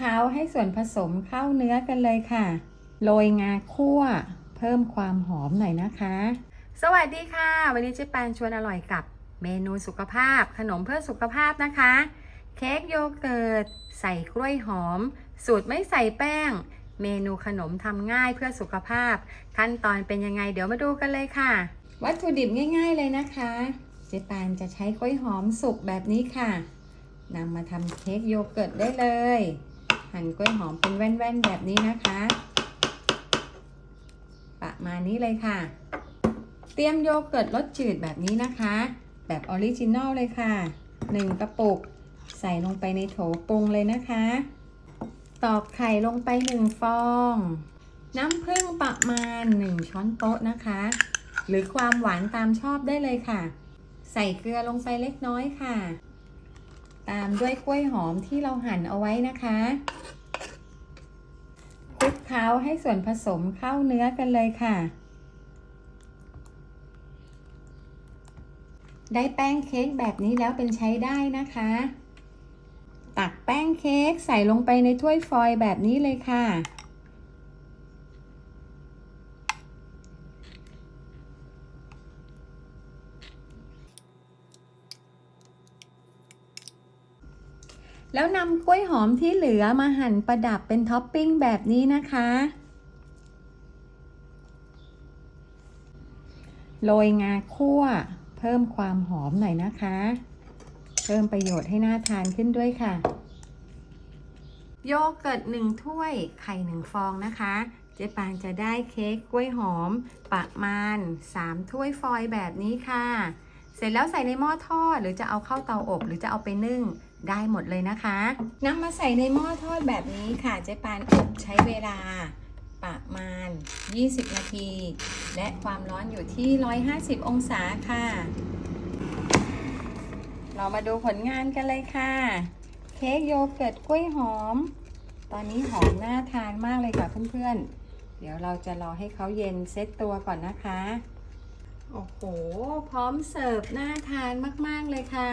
เคล้าให้ส่วนผสมเข้าเนื้อกันเลยค่ะ โรยงาคั่ว เพิ่มความหอมหน่อยนะคะ สวัสดีค่ะ วันนี้เจ๊แปนชวนอร่อยกับเมนูสุขภาพ ขนมเพื่อสุขภาพนะคะ เค้กโยเกิร์ต ใส่กล้วยหอม สูตรไม่ใส่แป้ง เมนูขนมทำง่ายเพื่อสุขภาพ ขั้นตอนเป็นยังไงเดี๋ยวมาดูกันเลยค่ะ วัตถุดิบง่าย ๆเลยนะคะ เจ๊ปานจะใช้กล้วยหอมสุกแบบนี้ค่ะนำมาทำเค้กโยเกิร์ตได้เลย หั่นกล้วยหอมเป็นแว่นๆแบบนี้นะคะ ประมาณนี้เลยค่ะ เตรียมโยเกิร์ตรสจืดแบบนี้นะคะ แบบออริจินอลเลยค่ะ 1 กระปุก ใส่ลงไปในโถปรุงเลยนะคะ ตอกไข่ลงไป1ฟอง น้ำผึ้งประมาณ 1 ช้อนโต๊ะนะคะ หรือความหวานตามชอบได้เลยค่ะ ใส่เกลือลงไปเล็กน้อยค่ะตามด้วยกล้วยหอมที่เราหั่นเอาไว้นะคะ ลุกเคล้าให้ส่วนผสมเข้าเนื้อกันเลยค่ะ ได้แป้งเค้กแบบนี้แล้วเป็นใช้ได้นะคะ ตักแป้งเค้กใส่ลงไปในถ้วยฟอยล์แบบนี้เลยค่ะ แล้วนำกล้วยหอมที่เหลือมาหั่นประดับเป็นท็อปปิ้งแบบนี้นะคะ โรยงาคั่ว เพิ่มความหอมหน่อยนะคะ เพิ่มประโยชน์ให้น่าทานขึ้นด้วยค่ะ โยเกิร์ตหนึ่งถ้วย ไข่หนึ่งฟองนะคะ เจ๊ปานจะได้เค้กกล้วยหอม ประมาณ 3 ถ้วยฟอยแบบนี้ค่ะ เสร็จแล้วใส่ในหม้อทอด หรือจะเอาเข้าเตาอบ หรือจะเอาไปนึ่งได้หมดเลยนะคะนำมาใส่ในหม้อทอดแบบนี้ค่ะเจ๊ปานอบใช้เวลาประมาณ 20 นาที และความร้อนอยู่ที่ 150 องศาค่ะ เรามาดูผลงานกันเลยค่ะ เค้กโยเกิร์ตกล้วยหอม ตอนนี้หอมน่าทานมากเลยค่ะเพื่อนๆ เดี๋ยวเราจะรอให้เขาเย็นเซตตัวก่อนนะคะ โอ้โห พร้อมเสิร์ฟน่าทานมาก ๆ เลยค่ะ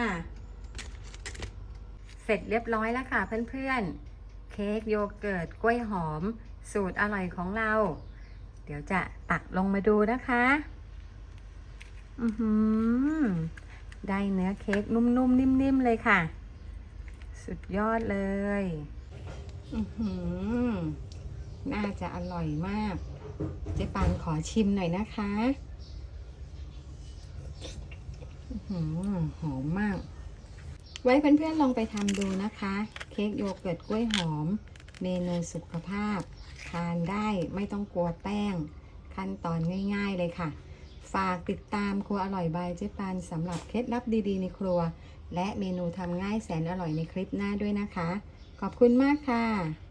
เสร็จเรียบร้อยแล้วค่ะเพื่อนๆ เค้กโยเกิร์ตกล้วยหอม สูตรอร่อยของเรา เดี๋ยวจะตักลงมาดูนะคะ อือหือ ได้เนื้อเค้กนุ่มๆ นิ่ม ๆ เลยค่ะ สุดยอดเลย อือหือ น่าจะอร่อยมาก เจ๊ปานขอชิมหน่อยนะคะ หือหอมมาก ไว้เพื่อนๆลองไปทำดูนะคะ เค้กโยเกิร์ตกล้วยหอม เมนูสุขภาพ ทานได้ไม่ต้องกลัวแป้ง ขั้นตอนง่าย ๆเลยค่ะ ฝากติดตามครัวอร่อยบายเจ๊ปานสำหรับเคล็ดลับดีๆในครัว และเมนูทำง่ายแสนอร่อยในคลิปหน้าด้วยนะคะ ขอบคุณมากค่ะ